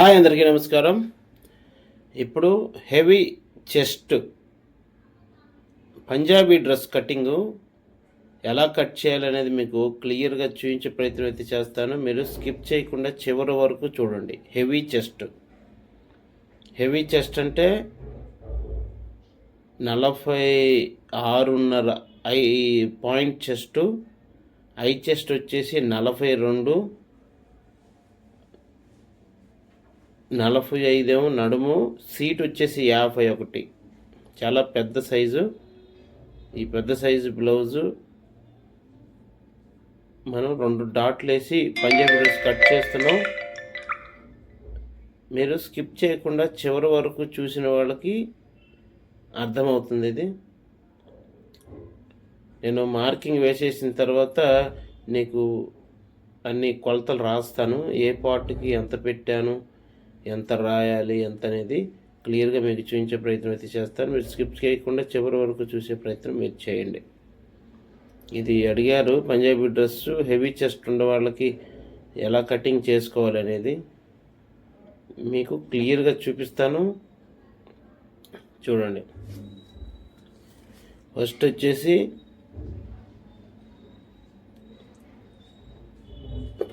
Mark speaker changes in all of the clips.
Speaker 1: Hi అందరికీ నమస్కారం. ఇప్పుడు heavy chest Punjabi dress cutting ఎలా కట్ చేయాలనేది మీకు క్లియర్గా చూపించే ప్రయత్నం అయితే చేస్తాను. మీరు స్కిప్ చేయకుండా చివరి వరకు చూడండి. Heavy chest. హెవీ చెస్ట్ అంటే నలభై ఆరున్నర ఐ పాయింట్ చెస్ట్. ఐ చెస్ట్ వచ్చేసి నలభై రెండు. నలభై ఐదేమో నడుము సీట్ వచ్చేసి యాభై ఒకటి. చాలా పెద్ద సైజు. ఈ పెద్ద సైజు బ్లౌజు. మనం రెండు డాట్లు వేసి పంజాబీ డ్రెస్ కట్ చేస్తున్నాం. మీరు స్కిప్ చేయకుండా చివరి వరకు చూసిన వాళ్ళకి అర్థమవుతుంది ఇది. నేను మార్కింగ్ వేసేసిన తర్వాత నీకు అన్ని కొలతలు రాస్తాను. ఏ పార్ట్కి ఎంత పెట్టాను ఎంత రాయాలి ఎంత అనేది క్లియర్గా మీకు చూపించే ప్రయత్నం అయితే చేస్తాను. మీరు స్కిప్ చేయకుండా చివరి వరకు చూసే ప్రయత్నం మీరు చేయండి. ఇది అడిగారు పంజాబీ డ్రెస్ హెవీ చెస్ట్ ఉన్న వాళ్ళకి ఎలా కటింగ్ చేసుకోవాలి అనేది. మీకు క్లియర్గా చూపిస్తాను. చూడండి. ఫస్ట్ వచ్చేసి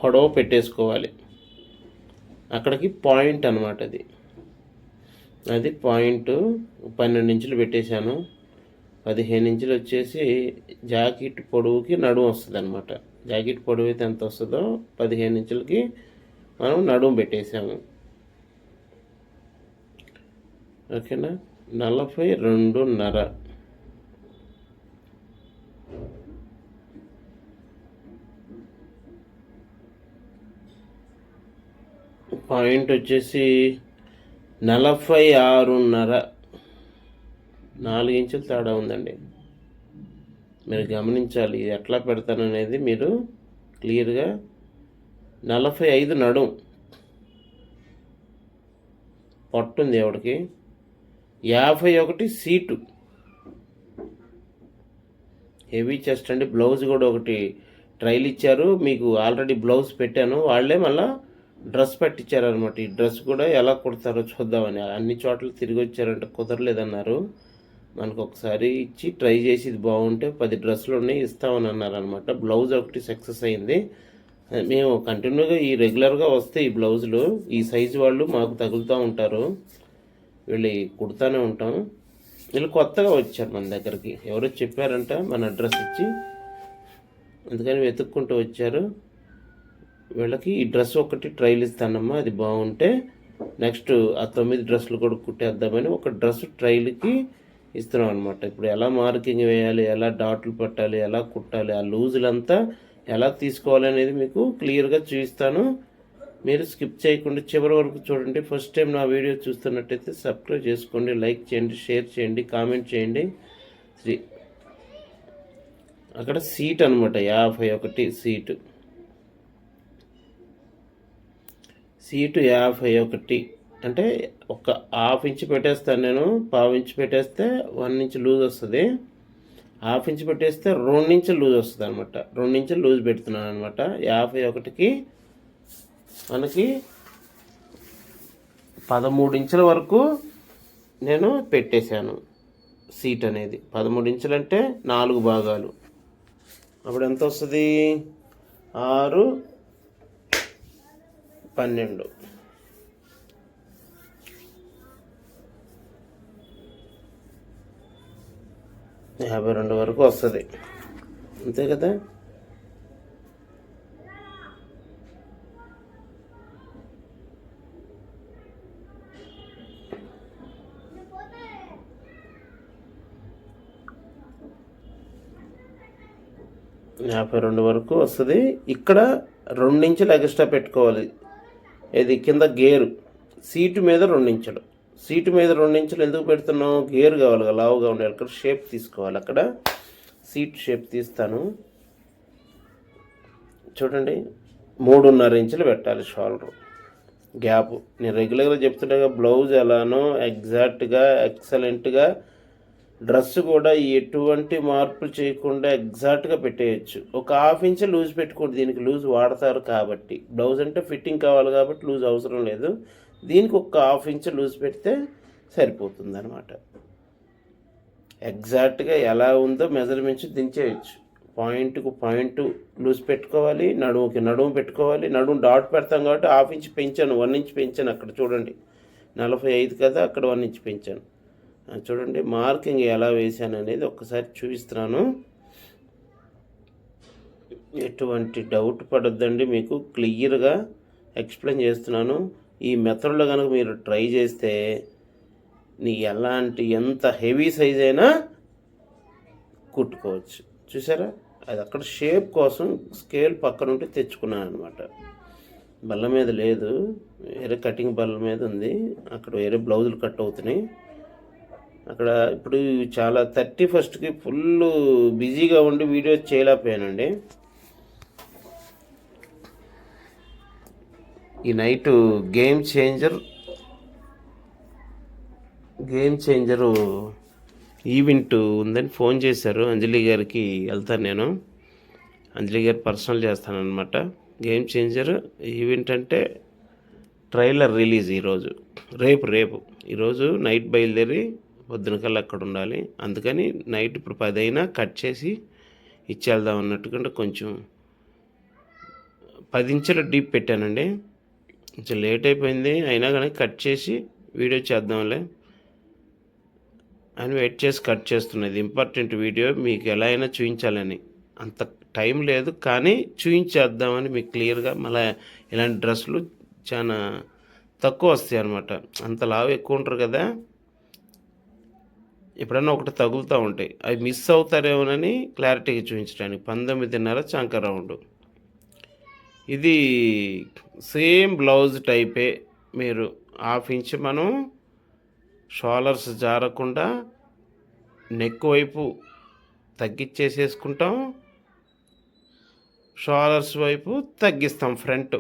Speaker 1: పొడవు పెట్టేసుకోవాలి. అక్కడికి పాయింట్ అనమాట అది. అది పాయింట్ పన్నెండు ఇంచులు పెట్టేశాను. పదిహేను ఇంచులు వచ్చేసి జాకెట్ పొడవుకి నడుము వస్తుంది అనమాట జాకెట్ పొడవు అయితే ఎంత వస్తుందో పదిహేను ఇంచులకి మనం నడుము పెట్టేసాము ఓకేనా? నలభై రెండున్నర. పాయింట్ వచ్చేసి నలభై ఆరున్నర. నాలుగు ఇంచులు తేడా ఉందండి. మీరు గమనించాలి ఇది ఎట్లా పెడతాననేది మీరు క్లియర్గా నలభై ఐదు నడుం. పట్టుంది ఎవడికి? యాభై ఒకటి సీటు. హెవీ చెస్ట్ అండి బ్లౌజ్ కూడా ఒకటి ట్రైల్ ఇచ్చారు మీకు ఆల్రెడీ బ్లౌజ్ పెట్టాను వాళ్ళే మళ్ళీ డ్రెస్ పెట్టించారనమాట. ఈ డ్రెస్ కూడా ఎలా కుడతారో చూద్దామని. అన్ని చోట్ల తిరిగి వచ్చారంటే కుదరలేదన్నారు. మనకు ఒకసారి ఇచ్చి ట్రై చేసి ఇది బాగుంటే పది డ్రెస్సులు ఉన్నాయి ఇస్తామని అన్నారనమాట. బ్లౌజ్ ఒకటి సక్సెస్ అయింది. మేము కంటిన్యూగా ఈ రెగ్యులర్గా వస్తే ఈ బ్లౌజులు ఈ సైజు వాళ్ళు మాకు తగులుతూ ఉంటారు. వీళ్ళు కుడతానే ఉంటాం. వీళ్ళు కొత్తగా వచ్చారు మన దగ్గరికి. ఎవరో చెప్పారంట మన అడ్రస్ ఇచ్చి. అందుకని వెతుక్కుంటూ వచ్చారు. వీళ్ళకి ఈ డ్రెస్ ఒకటి ట్రైల్ ఇస్తానమ్మా అది బాగుంటే నెక్స్ట్ ఆ తొమ్మిది డ్రెస్సులు కూడా కుట్టేద్దామని ఒక డ్రెస్ ట్రైల్కి ఇస్తున్నాం అనమాట ఇప్పుడు ఎలా మార్కింగ్ వేయాలి ఎలా డాట్లు పెట్టాలి ఎలా కుట్టాలి ఆ లూజులంతా ఎలా తీసుకోవాలి అనేది మీకు క్లియర్గా చూపిస్తాను. మీరు స్కిప్ చేయకుండా చివరి వరకు చూడండి. ఫస్ట్ టైం నా వీడియో చూస్తున్నట్టయితే సబ్స్క్రైబ్ చేసుకోండి లైక్ చేయండి షేర్ చేయండి కామెంట్ చేయండి. శ్రీ అక్కడ సీట్ అనమాట యాభై ఒకటి సీటు సీటు యాభై ఒకటి. అంటే ఒక హాఫ్ ఇంచ్ పెట్టేస్తాను నేను పావు ఇంచ్ పెట్టేస్తే వన్ ఇంచ్ లూజ్ వస్తుంది. హాఫ్ ఇంచ్ పెట్టేస్తే రెండు ఇంచ్ లూజ్ వస్తుంది అనమాట రెండు ఇంచ్ లూజ్ పెడుతున్నాను అనమాట యాభై ఒకటికి మనకి పదమూడు ఇంచుల వరకు నేను పెట్టేశాను సీట్ అనేది. పదమూడు ఇంచులు అంటే నాలుగు భాగాలు. అప్పుడు ఎంత వస్తుంది? ఆరు పన్నెండు. యాభై రెండు వరకు వస్తుంది. అంతే కదా? యాభై రెండు వరకు వస్తుంది. ఇక్కడ రెండించులు ఎక్స్ట్రా పెట్టుకోవాలి. ఇది కింద గేరు. సీటు మీద రెండించులు. సీటు మీద రెండించులు ఎందుకు పెడుతున్నాం గేర్ కావాలి కదా లావుగా ఉండాలి అక్కడ షేప్ తీసుకోవాలి. అక్కడ సీట్ షేప్ తీస్తాను. చూడండి మూడున్నర ఇంచులు పెట్టాలి షోల్డర్. గ్యాప్. నేను రెగ్యులర్గా చెప్తుండగా బ్లౌజ్ ఎలానో ఎగ్జాక్ట్గా ఎక్సలెంట్గా డ్రెస్ కూడా ఎటువంటి మార్పులు చేయకుండా ఎగ్జాక్ట్గా పెట్టేయచ్చు. ఒక హాఫ్ ఇంచ్ లూజ్ పెట్టుకోండి దీనికి లూజ్ వాడతారు కాబట్టి. బ్లౌజ్ అంటే ఫిట్టింగ్ కావాలి కాబట్టి లూజ్ అవసరం లేదు. దీనికి ఒక హాఫ్ ఇంచ్ లూజ్ పెడితే సరిపోతుంది అనమాట ఎగ్జాక్ట్గా ఎలా ఉందో మెజర్మెంట్స్ దించేయచ్చు. పాయింట్కు పాయింట్ లూజ్ పెట్టుకోవాలి నడుముకి నడుము పెట్టుకోవాలి. నడుము డాట్ పెడతాం కాబట్టి హాఫ్ ఇంచ్ పెంచాను వన్ ఇంచ్ పెంచాను అక్కడ చూడండి. నలభై ఐదు కదా అక్కడ వన్ ఇంచ్ పెంచాను. చూడండి మార్కింగ్ ఎలా వేసాను అనేది ఒక్కసారి చూపిస్తున్నాను. ఎటువంటి డౌట్ పడొద్దండి మీకు క్లియర్గా ఎక్స్ప్లెయిన్ చేస్తున్నాను. ఈ మెథడ్లో కనుక మీరు ట్రై చేస్తే నీ ఎలాంటి ఎంత హెవీ సైజ్ అయినా కుట్టుకోవచ్చు. చూసారా? అది అక్కడ షేప్ కోసం స్కేల్ పక్కన ఉంటే తెచ్చుకున్నాను అనమాట బల్ల మీద లేదు వేరే కటింగ్ బల్ల మీద ఉంది. అక్కడ వేరే బ్లౌజులు కట్ అవుతున్నాయి. అక్కడ ఇప్పుడు చాలా థర్టీ ఫస్ట్కి ఫుల్ బిజీగా ఉండి వీడియో చేయలేకపోయానండి. ఈ night game changer game changer event ఉందని ఫోన్ చేశారు. అంజలి గారికి వెళ్తాను నేను. అంజలి గారు పర్సనల్ చేస్తానన్నమాట. గేమ్ చేంజర్ ఈవెంట్ అంటే ట్రైలర్ రిలీజ్ ఈరోజు. రేపు రేపు. ఈరోజు నైట్ బయలుదేరి పొద్దున కల్లా అక్కడ ఉండాలి అందుకని నైట్ ఇప్పుడు పది అయినా కట్ చేసి ఇచ్చేద్దాం అన్నట్టుగా కొంచెం పది ఇంచుల డీప్ పెట్టానండి. కొంచెం లేట్ అయిపోయింది. అయినా కానీ కట్ చేసి వీడియో చేద్దాంలే అని వెయిట్ చేసి కట్ చేస్తున్నది. Important video. మీకు ఎలా అయినా చూపించాలని అంత టైం లేదు కానీ చూపించేద్దామని మీకు క్లియర్గా మళ్ళీ ఇలాంటి డ్రెస్సులు చాలా తక్కువ వస్తాయి అనమాట అంత లావు ఎక్కువ ఉంటారు కదా. ఎప్పుడన్నా ఒకటి తగులుతూ ఉంటాయి. అవి మిస్ అవుతారేమోనని క్లారిటీగా చూపించడానికి. పంతొమ్మిదిన్నర చంక రౌండ్. ఇది సేమ్ బ్లౌజ్ టైపే మీరు హాఫ్ ఇంచ్ మనం షోలర్స్ జారకుండా నెక్ వైపు తగ్గించేసేసుకుంటాం. షోలర్స్ వైపు తగ్గిస్తాం ఫ్రంట్.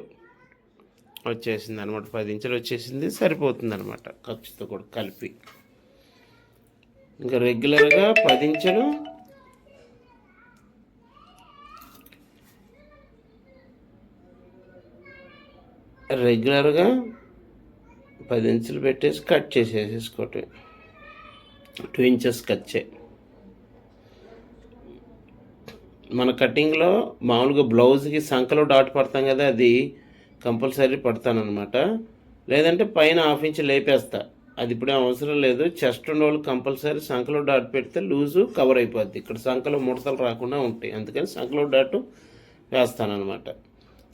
Speaker 1: వచ్చేసింది అనమాట పది ఇంచులు వచ్చేసింది. సరిపోతుంది అనమాట ఖర్చుతో కూడా కలిపి. ఇంకా రెగ్యులర్గా పది రెగ్యులర్గా పది ఇంచులు పెట్టేసి కట్ చేసేసేసుకోవటం టూ ఇంచెస్ కట్ చే. మన కటింగ్లో మామూలుగా బ్లౌజ్కి సంఖలో డాట్ పడతాం కదా అది కంపల్సరీ పడతానమాట లేదంటే పైన హాఫ్ ఇంచ్ లేపేస్తా. అది ఇప్పుడే అవసరం లేదు. చెస్ట్ ఉన్న వాళ్ళు కంపల్సరీ సంఖలో డాట్ పెడితే లూజు కవర్ అయిపోద్ది. ఇక్కడ సంఖలో ముడతలు రాకుండా ఉంటాయి. అందుకని సంఖలో డాట్ వేస్తానమాట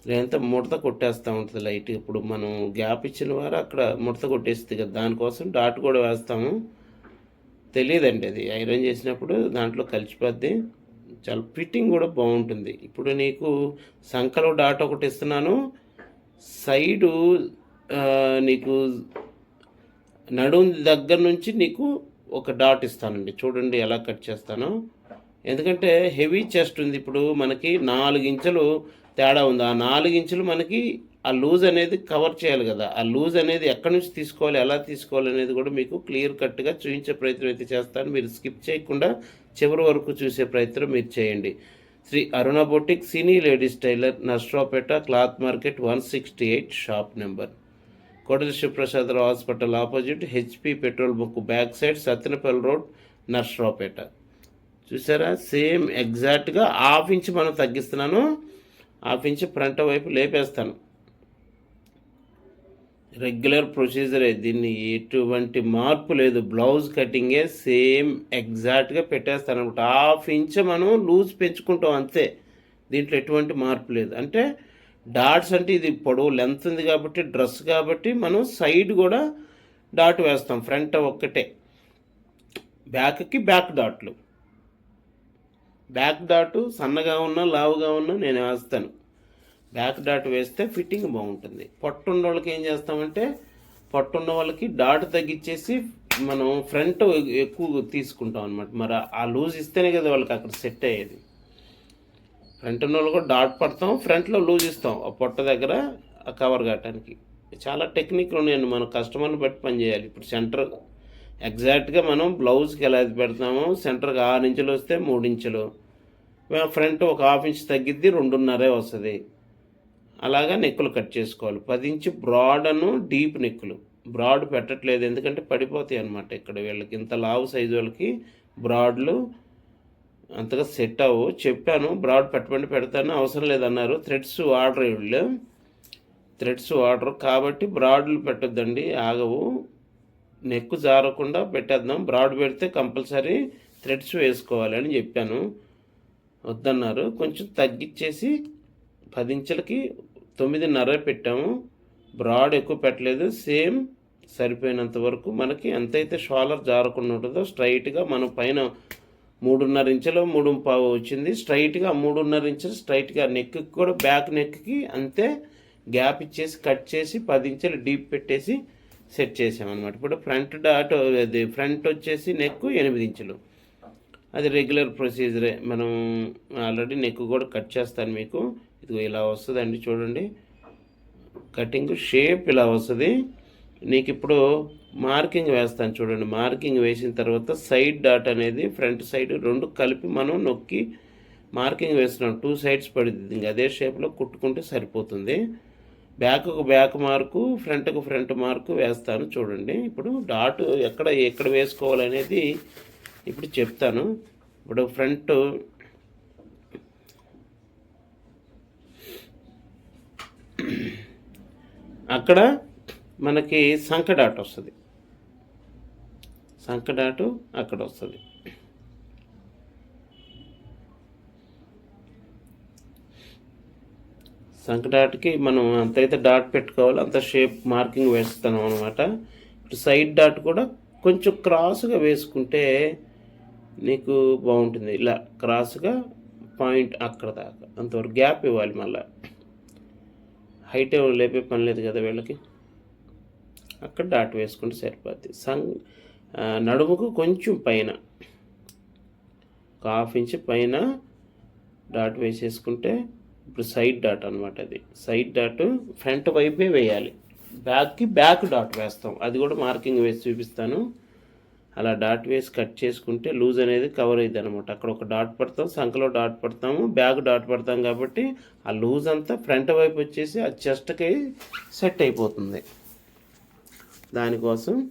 Speaker 1: లేదంటే ముడత కొట్టేస్తూ ఉంటుంది లైట్. ఇప్పుడు మనం గ్యాప్ ఇచ్చిన వారు అక్కడ ముడత కొట్టేస్తుంది కదా. దానికోసం డాట్ కూడా వేస్తాము. తెలియదండి అది. ఐరన్ చేసినప్పుడు దాంట్లో కలిసిపోద్ది. చాలా ఫిట్టింగ్ కూడా బాగుంటుంది. ఇప్పుడు నీకు సంఖలో డాట్ ఒకటి ఇస్తున్నాను. సైడు నీకు నడుం దగ్గర నుంచి నీకు ఒక డాట్ ఇస్తానండి. చూడండి ఎలా కట్ చేస్తానో. ఎందుకంటే హెవీ చెస్ట్ ఉంది ఇప్పుడు మనకి నాలుగు ఇంచులు తేడా ఉంది. ఆ నాలుగు ఇంచులు మనకి ఆ లూజ్ అనేది కవర్ చేయాలి కదా. ఆ లూజ్ అనేది ఎక్కడి నుంచి తీసుకోవాలి ఎలా తీసుకోవాలి అనేది కూడా మీకు క్లియర్ కట్గా చూపించే ప్రయత్నం అయితే చేస్తాను. మీరు స్కిప్ చేయకుండా చివరి వరకు చూసే ప్రయత్నం మీరు చేయండి. Shri Aruna boutique cine ladies tailor Narasaraopet cloth market one sixty eight shop number. కోటల Sivaprasadarao hospital opposite HP petrol bunk back side Sattenapalli road Narasaraopet. చూసారా? సేమ్ ఎగ్జాక్ట్గా హాఫ్ ఇంచ్ మనం తగ్గిస్తున్నాను హాఫ్ ఇంచ్ ఫ్రంట్ వైపు లేపేస్తాను. Regular ప్రొసీజరే దీన్ని ఎటువంటి మార్పు లేదు. Blouse కటింగే same ఎగ్జాక్ట్గా పెట్టేస్తాను అనమాట హాఫ్ ఇంచ్ మనం లూజ్ పెంచుకుంటాం అంతే. దీంట్లో ఎటువంటి మార్పు లేదు. అంటే డాట్స్ అంటే ఇది పొడవు లెంత్ ఉంది కాబట్టి డ్రెస్ కాబట్టి మనం సైడ్ కూడా డాట్ వేస్తాం ఫ్రంట్ ఒక్కటే. బ్యాక్కి బ్యాక్ డాట్లు బ్యాక్ డాటు సన్నగా ఉన్నా లావుగా ఉన్నా నేను వేస్తాను. బ్యాక్ డాట్ వేస్తే ఫిట్టింగ్ బాగుంటుంది. పొట్టున్న వాళ్ళకి ఏం చేస్తామంటే పొట్టున్న వాళ్ళకి డాట్ తగ్గించేసి మనం ఫ్రంట్ ఎక్కువ తీసుకుంటాం అనమాట మరి ఆ లూజ్ ఇస్తేనే కదా వాళ్ళకి అక్కడ సెట్ అయ్యేది. ఫ్రంట్ ఉన్న వాళ్ళు కూడా డాట్ పడతాం ఫ్రంట్లో లూజ్ ఇస్తాం ఆ పొట్ట దగ్గర ఆ కవర్ కట్టడానికి చాలా టెక్నిక్లు ఉన్నాయండి. మనం కస్టమర్ని బట్టి పని చేయాలి. ఇప్పుడు సెంటర్ ఎగ్జాక్ట్గా మనం బ్లౌజ్కి ఎలా అయితే పెడతామో సెంటర్కి ఆరు ఇంచులు వస్తే మూడు ఇంచులు. ఫ్రంట్ ఒక హాఫ్ ఇంచ్ తగ్గిద్ది రెండున్నరే వస్తుంది. అలాగా నెక్కులు కట్ చేసుకోవాలి. పది ఇంచు బ్రాడ్ అను డీప్ నెక్కులు. బ్రాడ్ పెట్టట్లేదు. ఎందుకంటే పడిపోతాయి అన్నమాట ఇక్కడ వీళ్ళకి. ఇంత లావు సైజు వాళ్ళకి బ్రాడ్లు అంతగా సెట్ అవ్వు. చెప్పాను బ్రాడ్ పెట్టమని పెడతాను అవసరం లేదన్నారు. థ్రెడ్స్ ఆర్డర్ వీళ్ళు. థ్రెడ్స్ ఆర్డర్ కాబట్టి బ్రాడ్లు పెట్టొద్దండి ఆగవు. నెక్కు జారకుండా పెట్టేద్దాం. బ్రాడ్ పెడితే కంపల్సరీ థ్రెడ్స్ వేసుకోవాలని చెప్పాను. వద్దన్నారు. కొంచెం తగ్గించేసి పదించలకి తొమ్మిదిన్నర పెట్టాము. బ్రాడ్ ఎక్కువ పెట్టలేదు. సేమ్ సరిపోయినంత వరకు మనకి ఎంతైతే షోలర్ జారకుండా ఉంటుందో స్ట్రైట్గా మనం పైన మూడున్నర ఇంచులు మూడు పావు వచ్చింది. స్ట్రైట్గా మూడున్నర ఇంచులు స్ట్రైట్గా నెక్కి కూడా బ్యాక్ నెక్కి అంతే గ్యాప్ ఇచ్చేసి కట్ చేసి పది ఇంచులు డీప్ పెట్టేసి సెట్ చేసామన్నమాట. ఇప్పుడు ఫ్రంట్ డాట్ అది ఫ్రంట్ వచ్చేసి నెక్ ఎనిమిది ఇంచులు. అది రెగ్యులర్ ప్రొసీజరే మనం ఆల్రెడీ నెక్ కూడా కట్ చేస్తాను మీకు. ఇది ఇలా వస్తుందండి చూడండి. కటింగ్ షేప్ ఇలా వస్తుంది. నీకు ఇప్పుడు మార్కింగ్ వేస్తాను చూడండి. మార్కింగ్ వేసిన తర్వాత సైడ్ డాట్ అనేది ఫ్రంట్ సైడ్ రెండు కలిపి మనం నొక్కి మార్కింగ్ వేస్తున్నాం. టూ సైడ్స్ పడుతుంది ఇంక అదే షేప్లో కుట్టుకుంటే సరిపోతుంది. బ్యాక్కు బ్యాక్ మార్కు ఫ్రంట్కు ఫ్రంట్ మార్కు వేస్తాను చూడండి. ఇప్పుడు డాట్ ఎక్కడ ఎక్కడ వేసుకోవాలనేది ఇప్పుడు చెప్తాను. ఇప్పుడు ఫ్రంట్ అక్కడ మనకి సంఖ డాట్ వస్తుంది. సంక డాటు అక్కడ వస్తుంది. సంక డాట్కి మనం అంతైతే డాట్ పెట్టుకోవాలి అంత షేప్ మార్కింగ్ వేస్తాం అనమాట ఇప్పుడు సైడ్ డాట్ కూడా కొంచెం క్రాస్గా వేసుకుంటే నీకు బాగుంటుంది. ఇలా క్రాస్గా పాయింట్ అక్కడ దాకా. అంతవరకు గ్యాప్ ఇవ్వాలి మళ్ళీ. హైట్ ఏమో లేపే పని లేదు కదా వీళ్ళకి. అక్కడ డాట్ వేసుకుంటే సరిపోద్ది. సంగ్ నడుముకు కొంచెం పైన. ఒక హాఫ్ ఇంచ్ పైన డాట్ వేసేసుకుంటే ఇప్పుడు సైడ్ డాట్ అనమాట అది. సైడ్ డాట్ ఫ్రంట్ వైపే వేయాలి. బ్యాక్కి బ్యాక్ డాట్ వేస్తాం. అది కూడా మార్కింగ్ వేసి చూపిస్తాను. అలా డాట్ వేసి కట్ చేసుకుంటే లూజ్ అనేది కవర్ అయ్యింది అనమాట అక్కడ ఒక డాట్ పడతాం సంఖలో డాట్ పడతాము బ్యాక్ డాట్ పడతాం కాబట్టి ఆ లూజ్ అంతా ఫ్రంట్ వైపు వచ్చేసి ఆ చెస్ట్కి సెట్ అయిపోతుంది. దానికోసం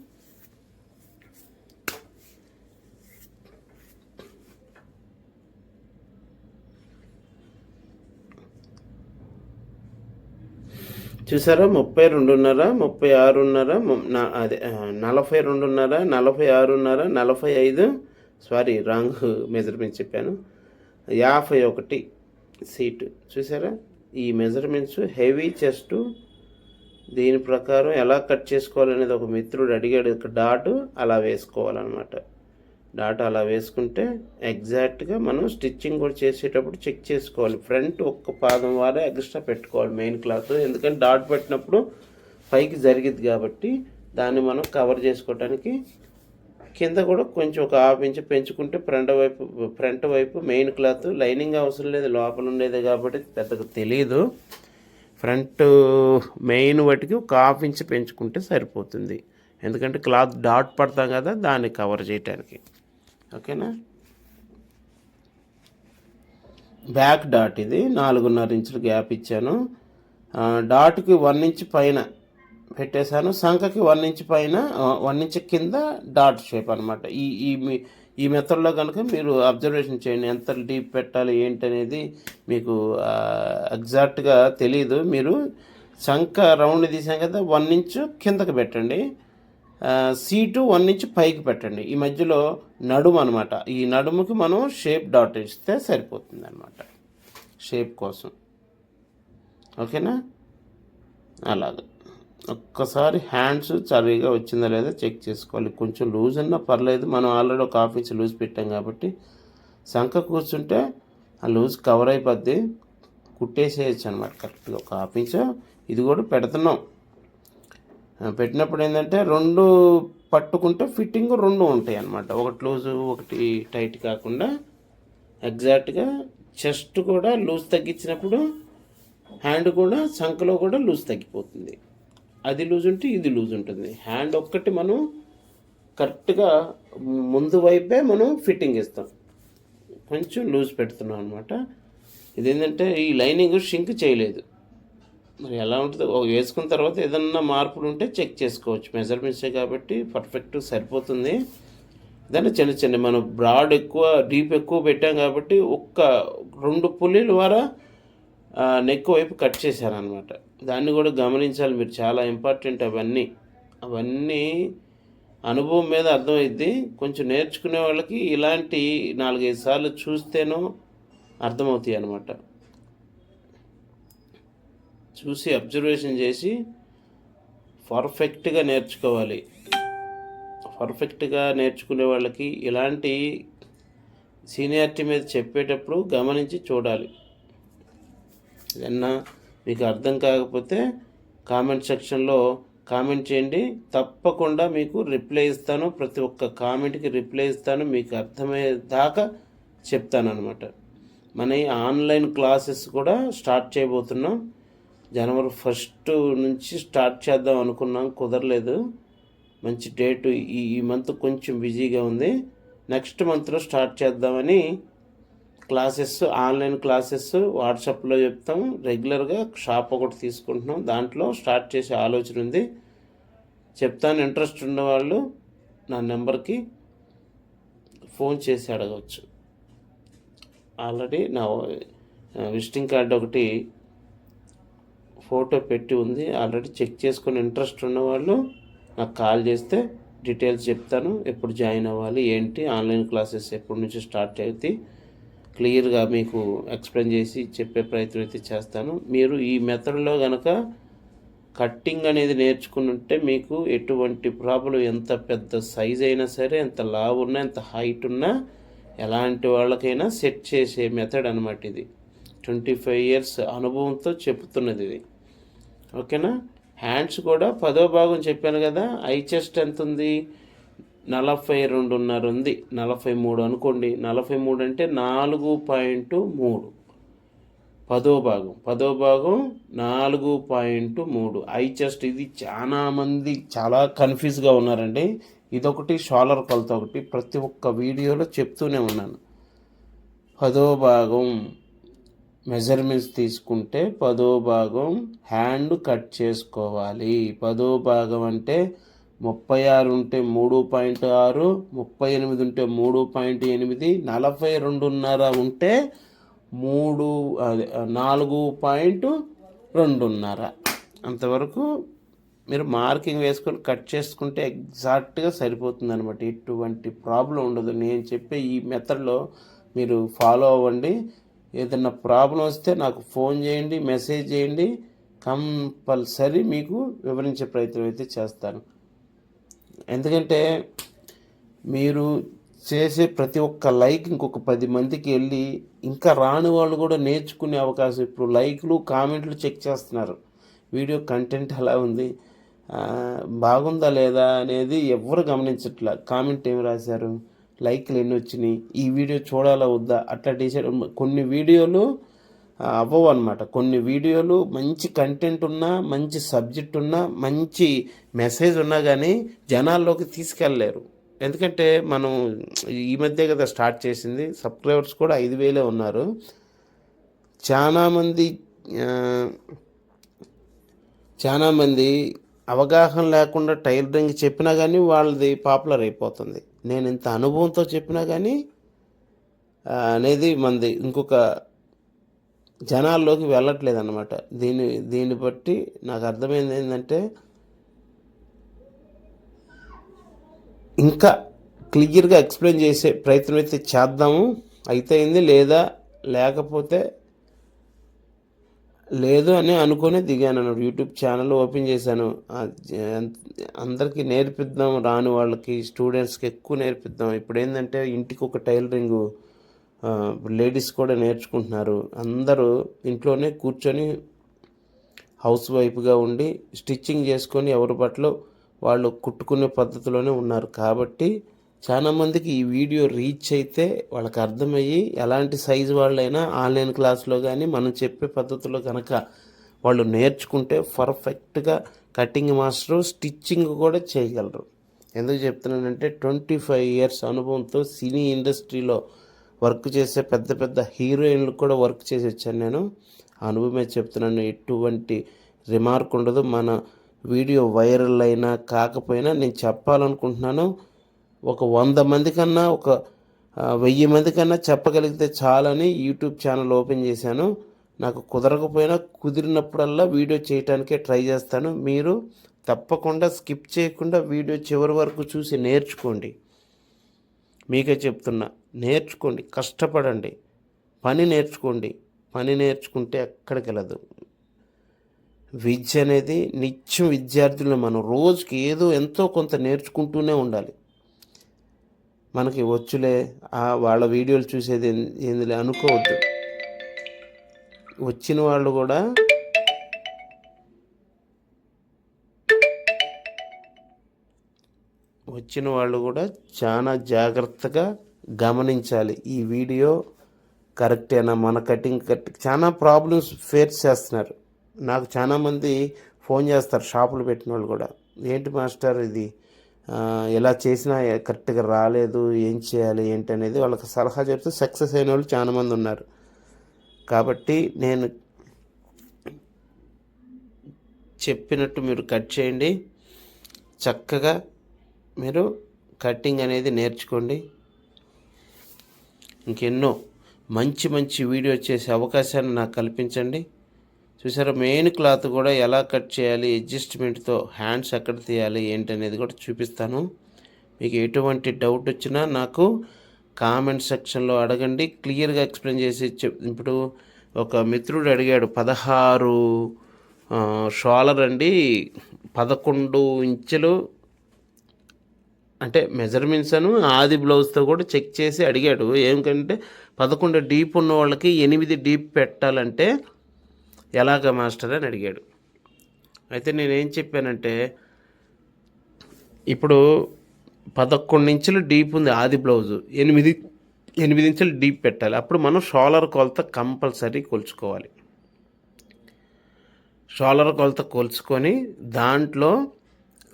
Speaker 1: చూసారా? ముప్పై రెండున్నర ముప్పై ఆరున్నర అదే నలభై రెండున్నర నలభై ఆరున్నర నలభై ఐదు. సారీ రాంగ్ మెజర్మెంట్ చెప్పాను. యాభై ఒకటి సీటు. చూసారా? ఈ మెజర్మెంట్స్ హెవీ చెస్ట్ దీని ప్రకారం ఎలా కట్ చేసుకోవాలనేది ఒక మిత్రుడు అడిగాడు. డాటు డాట్ అలా వేసుకోవాలన్నమాట. డాట్ అలా వేసుకుంటే ఎగ్జాక్ట్గా మనం స్టిచ్చింగ్ కూడా చేసేటప్పుడు చెక్ చేసుకోవాలి. ఫ్రంట్ ఒక్క పాదం వారే ఎక్స్ట్రా పెట్టుకోవాలి మెయిన్ క్లాత్. ఎందుకంటే డాట్ పెట్టినప్పుడు పైకి జరిగింది కాబట్టి దాన్ని మనం కవర్ చేసుకోవడానికి కింద కూడా కొంచెం ఒక హాఫ్ ఇంచ్ పెంచుకుంటే ఫ్రంట్ వైపు ఫ్రంట్ వైపు మెయిన్ క్లాత్ లైనింగ్ అవసరం లేదు. లోపల ఉండేది కాబట్టి పెద్దగా తెలియదు ఫ్రంట్ మెయిన్ వాటికి ఒక హాఫ్ ఇంచ్ పెంచుకుంటే సరిపోతుంది. ఎందుకంటే క్లాత్ డాట్ పడతాం కదా దాన్ని కవర్ చేయడానికి ఓకేనా? బ్యాక్ డాట్ ఇది. నాలుగున్నర ఇంచులు గ్యాప్ ఇచ్చాను. డాట్కి వన్ ఇంచ్ పైన పెట్టేశాను. సంఖకి వన్ ఇంచ్ పైన వన్ ఇంచ్ కింద డాట్ షేప్ అనమాట ఈ ఈ ఈ మెథడ్లో కనుక మీరు అబ్జర్వేషన్ చేయండి. ఎంత డీప్ పెట్టాలి ఏంటి అనేది మీకు ఎగ్జాక్ట్గా తెలియదు మీరు సంఖ రౌండ్ తీసాం కదా వన్ ఇంచ్ కిందకి పెట్టండి. సీటు వన్ ఇంచ్ పైకి పెట్టండి. ఈ మధ్యలో నడుము అనమాట ఈ నడుముకి మనం షేప్ డాట్ ఇస్తే సరిపోతుంది అనమాట షేప్ కోసం. ఓకేనా? అలాగ. ఒక్కసారి హ్యాండ్స్ సరిగా వచ్చిందా లేదా చెక్ చేసుకోవాలి. కొంచెం లూజ్ అన్నా పర్లేదు. మనం ఆల్రెడీ ఒక ఆఫీస్ లూజ్ పెట్టాం కాబట్టి. సంఖ కూర్చుంటే ఆ లూజ్ కవర్ అయిపోద్ది. కుట్టేసేయచ్చు అనమాట కరెక్ట్గా ఒక ఆఫీసు ఇది కూడా పెడుతున్నాం. పెట్టినప్పుడు ఏంటంటే రెండు పట్టుకుంటే ఫిట్టింగ్ రెండు ఉంటాయి అన్నమాట ఒకటి లూజు ఒకటి టైట్ కాకుండా ఎగ్జాక్ట్గా చెస్ట్ కూడా లూజ్ తగ్గించినప్పుడు హ్యాండ్ కూడా సంఖలో కూడా లూజ్ తగ్గిపోతుంది. అది లూజ్ ఉంటే ఇది లూజ్ ఉంటుంది. హ్యాండ్ ఒక్కటి మనం కరెక్ట్గా ముందు వైపే మనం ఫిట్టింగ్ ఇస్తాం. కొంచెం లూజ్ పెడుతున్నాం అనమాట ఇదేంటంటే ఈ లైనింగ్ షింక్ చేయలేదు. మరి ఎలా ఉంటుందో? వేసుకున్న తర్వాత ఏదన్నా మార్పులు ఉంటే చెక్ చేసుకోవచ్చు. మెజర్మెంట్సే కాబట్టి పర్ఫెక్ట్ సరిపోతుంది. దాన్ని చిన్న చిన్న మనం బ్రాడ్ ఎక్కువ డీప్ ఎక్కువ పెట్టాం కాబట్టి ఒక్క రెండు పుల్లీల ద్వారా నెక్ వైపు కట్ చేశారనమాట దాన్ని కూడా గమనించాలి మీరు. చాలా ఇంపార్టెంట్ అవన్నీ. అవన్నీ అనుభవం మీద అర్థమైద్ది. కొంచెం నేర్చుకునే వాళ్ళకి ఇలాంటి నాలుగైదు సార్లు చూస్తేనో అర్థమవుతాయి అన్నమాట చూసి అబ్జర్వేషన్ చేసి పర్ఫెక్ట్గా నేర్చుకోవాలి. పర్ఫెక్ట్గా నేర్చుకునే వాళ్ళకి ఇలాంటి సీనియారిటీ మీద చెప్పేటప్పుడు గమనించి చూడాలి. ఏదన్నా మీకు అర్థం కాకపోతే కామెంట్ సెక్షన్లో కామెంట్ చేయండి. తప్పకుండా మీకు రిప్లై ఇస్తాను. ప్రతి ఒక్క కామెంట్కి రిప్లై ఇస్తాను. మీకు అర్థమయ్యేదాకా చెప్తాను అనమాట మన ఈ ఆన్లైన్ క్లాసెస్ కూడా స్టార్ట్ చేయబోతున్నాం. జనవరి ఫస్ట్ నుంచి స్టార్ట్ చేద్దాం అనుకున్నాం కుదరలేదు. మంచి డేటు ఈ ఈ మంత్ కొంచెం బిజీగా ఉంది. నెక్స్ట్ మంత్లో స్టార్ట్ చేద్దామని క్లాసెస్ ఆన్లైన్ క్లాసెస్ వాట్సాప్లో చెప్తాం. రెగ్యులర్గా షాప్ ఒకటి తీసుకుంటున్నాం. దాంట్లో స్టార్ట్ చేసే ఆలోచన ఉంది. చెప్తాను ఇంట్రెస్ట్ ఉన్నవాళ్ళు నా నెంబర్కి ఫోన్ చేసి అడగవచ్చు. ఆల్రెడీ నా విజిటింగ్ కార్డు ఒకటి ఫోటో పెట్టి ఉంది. ఆల్రెడీ చెక్ చేసుకుని ఇంట్రెస్ట్ ఉన్నవాళ్ళు నాకు కాల్ చేస్తే డీటెయిల్స్ చెప్తాను. ఎప్పుడు జాయిన్ అవ్వాలి ఏంటి ఆన్లైన్ క్లాసెస్ ఎప్పటి నుంచి స్టార్ట్ అవుతాయి. క్లియర్గా మీకు ఎక్స్ప్లెయిన్ చేసి చెప్పే ప్రయత్నం అయితే చేస్తాను. మీరు ఈ మెథడ్లో కనుక కట్టింగ్ అనేది నేర్చుకుని ఉంటే మీకు ఎటువంటి ప్రాబ్లం ఎంత పెద్ద సైజ్ అయినా సరే ఎంత లావ్ ఉన్నా ఎంత హైట్ ఉన్నా ఎలాంటి వాళ్ళకైనా సెట్ చేసే మెథడ్ అనమాట ఇది. ట్వంటీ ఫైవ్ ఇయర్స్ అనుభవంతో చెప్తున్నది ఇది. ఓకేనా? హ్యాండ్స్ కూడా పదో భాగం చెప్పాను కదా ఐ చెస్ట్ ఎంత ఉంది నలభై రెండున్నర ఉంది. నలభై మూడు అనుకోండి. నలభై మూడు అంటే నాలుగు పాయింట్ మూడు. పదో భాగం. పదో భాగం నాలుగు పాయింట్ మూడు. ఐ చెస్ట్ ఇది చాలా మంది చాలా కన్ఫ్యూజ్గా ఉన్నారండి. ఇదొకటి షాలర్ కొలత ఒకటి. ప్రతి ఒక్క వీడియోలో చెప్తూనే ఉన్నాను. పదో భాగం. మెజర్మెంట్స్ తీసుకుంటే పదో భాగం హ్యాండ్ కట్ చేసుకోవాలి. పదో భాగం అంటే ముప్పై ఆరు ఉంటే మూడు పాయింట్ ఆరు ముప్పై ఎనిమిది ఉంటే మూడు పాయింట్ ఎనిమిది నలభై రెండున్నర ఉంటే మూడు అదే నాలుగు పాయింట్ రెండున్నర. అంతవరకు మీరు మార్కింగ్ వేసుకొని కట్ చేసుకుంటే ఎగ్జాక్ట్గా సరిపోతుంది అనమాట ఎటువంటి ప్రాబ్లం ఉండదు. నేను చెప్పే ఈ మెథడ్లో మీరు ఫాలో అవ్వండి. ఏదైనా ప్రాబ్లం వస్తే నాకు ఫోన్ చేయండి మెసేజ్ చేయండి కంపల్సరీ మీకు వివరించే ప్రయత్నం అయితే చేస్తాను. ఎందుకంటే మీరు చేసే ప్రతి ఒక్క లైక్ ఇంకొక పది మందికి వెళ్ళి ఇంకా రాని వాళ్ళు కూడా నేర్చుకునే అవకాశం ఇప్పుడు లైక్లు కామెంట్లు చెక్ చేస్తున్నారు. వీడియో కంటెంట్ ఎలా ఉంది? బాగుందా లేదా అనేది ఎవరు గమనించట్లా? కామెంట్ ఏమి రాశారు? లైక్లు ఎన్ని వచ్చినాయి? ఈ వీడియో చూడాలా వద్దా? అట్లా డిసైడ్ కొన్ని వీడియోలు అవ్వవు అనమాట కొన్ని వీడియోలు మంచి కంటెంట్ ఉన్నా మంచి సబ్జెక్ట్ ఉన్నా మంచి మెసేజ్ ఉన్నా కానీ జనాల్లోకి తీసుకెళ్ళలేరు. ఎందుకంటే మనం ఈ మధ్య కదా స్టార్ట్ చేసింది. సబ్స్క్రైబర్స్ కూడా ఐదు వేలే ఉన్నారు. చాలామంది చాలామంది అవగాహన లేకుండా టైలరింగ్ చెప్పినా కానీ వాళ్ళది పాపులర్ అయిపోతుంది. నేను ఇంత అనుభవంతో చెప్పినా కానీ అనేది మనది ఇంకొక జనాల్లోకి వెళ్ళట్లేదు అనమాట దీన్ని దీన్ని బట్టి నాకు అర్థమైంది ఏంటంటే ఇంకా క్లియర్గా ఎక్స్ప్లెయిన్ చేసే ప్రయత్నం అయితే చేద్దాము. అయితే అయింది లేదా లేకపోతే లేదు అని అనుకుని దిగాను అన్నాడు. యూట్యూబ్ ఛానల్ ఓపెన్ చేశాను. అందరికీ నేర్పిద్దాం రాని వాళ్ళకి స్టూడెంట్స్కి ఎక్కువ నేర్పిద్దాం. ఇప్పుడు ఏంటంటే ఇంటికి ఒక టైలరింగ్ లేడీస్ కూడా నేర్చుకుంటున్నారు. అందరూ ఇంట్లోనే కూర్చొని హౌస్ వైఫ్గా ఉండి స్టిచ్చింగ్ చేసుకొని ఎవరి పట్ల వాళ్ళు కుట్టుకునే పద్ధతిలోనే ఉన్నారు. కాబట్టి చాలా మందికి ఈ వీడియో రీచ్ అయితే వాళ్ళకి అర్థమయ్యి ఎలాంటి సైజు వాళ్ళైనా ఆన్లైన్ క్లాస్లో కానీ మనం చెప్పే పద్ధతిలో కనుక వాళ్ళు నేర్చుకుంటే పర్ఫెక్ట్గా కటింగ్ మాస్టరు స్టిచ్చింగ్ కూడా చేయగలరు. ఎందుకు చెప్తున్నానంటే ట్వంటీ ఫైవ్ ఇయర్స్ అనుభవంతో సినీ ఇండస్ట్రీలో వర్క్ చేసే పెద్ద పెద్ద హీరోయిన్లు కూడా వర్క్ చేసి వచ్చాను నేను. ఆ అనుభవమే చెప్తున్నాను. ఎటువంటి రిమార్క్ ఉండదు. మన వీడియో వైరల్ అయినా కాకపోయినా నేను చెప్పాలనుకుంటున్నాను. ఒక వంద మంది కన్నా ఒక వెయ్యి మంది కన్నా చెప్పగలిగితే చాలని యూట్యూబ్ ఛానల్ ఓపెన్ చేశాను. నాకు కుదరకపోయినా కుదిరినప్పుడల్లా వీడియో చేయటానికే ట్రై చేస్తాను. మీరు తప్పకుండా స్కిప్ చేయకుండా వీడియో చివరి వరకు చూసి నేర్చుకోండి. మీకే చెప్తున్నా నేర్చుకోండి కష్టపడండి. పని నేర్చుకోండి. పని నేర్చుకుంటే ఎక్కడికి వెళ్ళదు. విద్య అనేది నిత్యం విద్యార్థులను మనం రోజుకి ఏదో ఎంతో కొంత నేర్చుకుంటూనే ఉండాలి. మనకి వచ్చులే వాళ్ళ వీడియోలు చూసేది ఏందిలే అనుకోవద్దు. వచ్చిన వాళ్ళు కూడా వచ్చిన వాళ్ళు కూడా చాలా జాగ్రత్తగా గమనించాలి. ఈ వీడియో కరెక్టేనా? మన కటింగ్ కరెక్ట్ చాలా ప్రాబ్లమ్స్ ఫేస్ చేస్తున్నారు. నాకు చాలామంది ఫోన్ చేస్తారు షాపులు పెట్టిన వాళ్ళు కూడా. ఏంటి మాస్టర్ ఇది? ఎలా చేసినా కరెక్ట్గా రాలేదు ఏం చేయాలి ఏంటి అనేది వాళ్ళకి సలహా చెప్తే సక్సెస్ అయిన వాళ్ళు చాలామంది ఉన్నారు. కాబట్టి నేను చెప్పినట్టు మీరు కట్ చేయండి. చక్కగా మీరు కటింగ్ అనేది నేర్చుకోండి. ఇంకెన్నో మంచి మంచి వీడియో చేసే అవకాశాన్ని నాకు కల్పించండి. చూసారా? మెయిన్ క్లాత్ కూడా ఎలా కట్ చేయాలి అడ్జస్ట్మెంట్తో హ్యాండ్స్ ఎక్కడ తీయాలి ఏంటి అనేది కూడా చూపిస్తాను. మీకు ఎటువంటి డౌట్ వచ్చినా నాకు కామెంట్ సెక్షన్లో అడగండి. క్లియర్గా ఎక్స్ప్లెయిన్ చేసి ఇప్పుడు ఒక మిత్రుడు అడిగాడు పదహారు ఆ, షాలర్ అండి పదకొండు ఇంచులు అంటే మెజర్మెంట్స్ అను ఆది బ్లౌజ్తో కూడా చెక్ చేసి అడిగాడు. ఏమిటంటే పదకొండు డీప్ ఉన్న వాళ్ళకి ఎనిమిది డీప్ పెట్టాలంటే ఎలాగ మాస్టర్ అని అడిగాడు. అయితే నేనేం చెప్పానంటే ఇప్పుడు పదకొండు ఇంచులు డీప్ ఉంది ఆది బ్లౌజు. ఎనిమిది ఎనిమిది ఇంచులు డీప్ పెట్టాలి. అప్పుడు మనం షోలర్ కొలత కంపల్సరీ కొలుచుకోవాలి. షోలర్ కొలత కొలుచుకొని దాంట్లో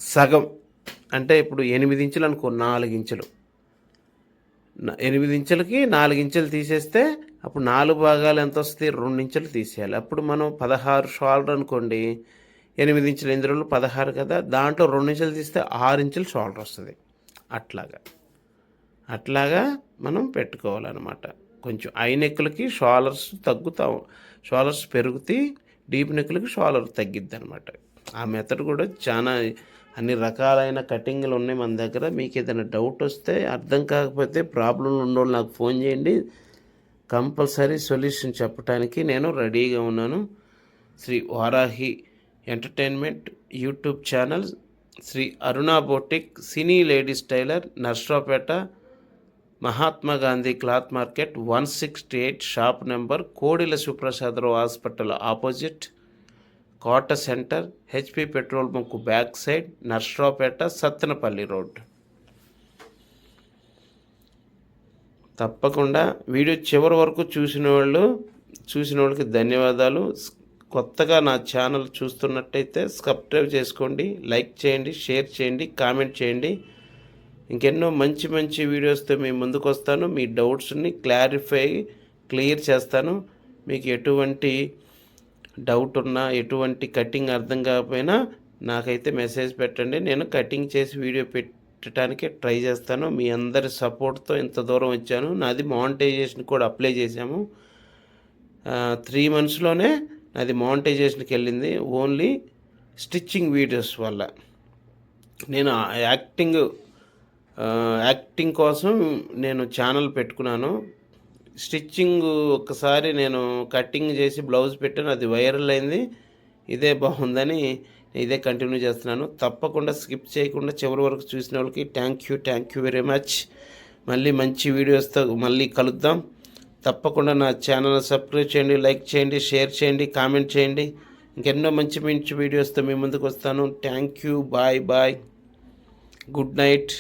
Speaker 1: సగం అంటే ఇప్పుడు ఎనిమిది ఇంచులు అనుకో నాలుగు ఇంచులు. ఎనిమిది ఇంచులకి నాలుగు ఇంచులు తీసేస్తే అప్పుడు నాలుగు భాగాలు ఎంత వస్తుంది? రెండు ఇంచులు తీసేయాలి. అప్పుడు మనం పదహారు షోల్డర్ అనుకోండి. ఎనిమిది ఇంచుల ఇంద్రులు పదహారు కదా. దాంట్లో రెండు ఇంచులు తీస్తే ఆరు ఇంచులు షోల్డర్ వస్తుంది. అట్లాగా. అట్లాగా మనం పెట్టుకోవాలన్నమాట. కొంచెం ఐ నెక్కులకి షోలర్స్ తగ్గుతాం షోలర్స్ పెరుగుతాయి డీప్ నెక్కులకి షోలర్ తగ్గిద్ది అనమాట ఆ మెథడ్ కూడా చాలా అన్ని రకాలైన కటింగ్లు ఉన్నాయి మన దగ్గర. మీకు ఏదైనా డౌట్ వస్తే అర్థం కాకపోతే ప్రాబ్లంలు ఉన్నోళ్ళు నాకు ఫోన్ చేయండి. కంపల్సరీ సొల్యూషన్ చెప్పడానికి నేను రెడీగా ఉన్నాను. Shri Varahi entertainment YouTube channel Shri Aruna boutique cine ladies tailor Narasaraopet Mahatma Gandhi cloth market one sixty eight shop number కోడిల సుప్రసాదరావు hospital opposite. Kota center HP petrol bunk back side Narasaraopet Sattenapalli road. తప్పకుండా video చివరి వరకు చూసిన వాళ్ళు చూసిన వాళ్ళకి ధన్యవాదాలు. కొత్తగా నా ఛానల్ చూస్తున్నట్టయితే సబ్స్క్రైబ్ చేసుకోండి లైక్ చేయండి షేర్ చేయండి కామెంట్ చేయండి. ఇంకెన్నో మంచి మంచి వీడియోస్తో మీ ముందుకు వస్తాను మీ డౌట్స్ని క్లారిఫై క్లియర్ చేస్తాను. మీకు ఎటువంటి డౌట్ ఉన్నా ఎటువంటి కటింగ్ అర్థం కాకపోయినా నాకైతే మెసేజ్ పెట్టండి. నేను కటింగ్ చేసి వీడియో పెట్టడానికి ట్రై చేస్తాను. మీ అందరి సపోర్ట్తో ఇంత దూరం వచ్చాను. నాది మానిటైజేషన్ కూడా అప్లై చేశాము. త్రీ మంత్స్లోనే నాది మానిటైజేషన్కి వెళ్ళింది. ఓన్లీ స్టిచ్చింగ్ వీడియోస్ వల్ల. నేను యాక్టింగ్ యాక్టింగ్ కోసం నేను ఛానల్ పెట్టుకున్నాను. స్టిచ్చింగ్ ఒకసారి నేను కటింగ్ చేసి బ్లౌజ్ పెట్టాను అది వైరల్ అయింది. ఇదే బాగుందని ఇదే కంటిన్యూ చేస్తున్నాను. తప్పకుండా స్కిప్ చేయకుండా చివరి వరకు చూసిన వాళ్ళకి thank you thank you very much మళ్ళీ మంచి వీడియోస్తో మళ్ళీ కలుద్దాం. తప్పకుండా నా ఛానల్ సబ్స్క్రైబ్ చేయండి లైక్ చేయండి షేర్ చేయండి కామెంట్ చేయండి. ఇంకెన్నో మంచి మంచి వీడియోస్తో మీ ముందుకు వస్తాను. Thank you bye bye good night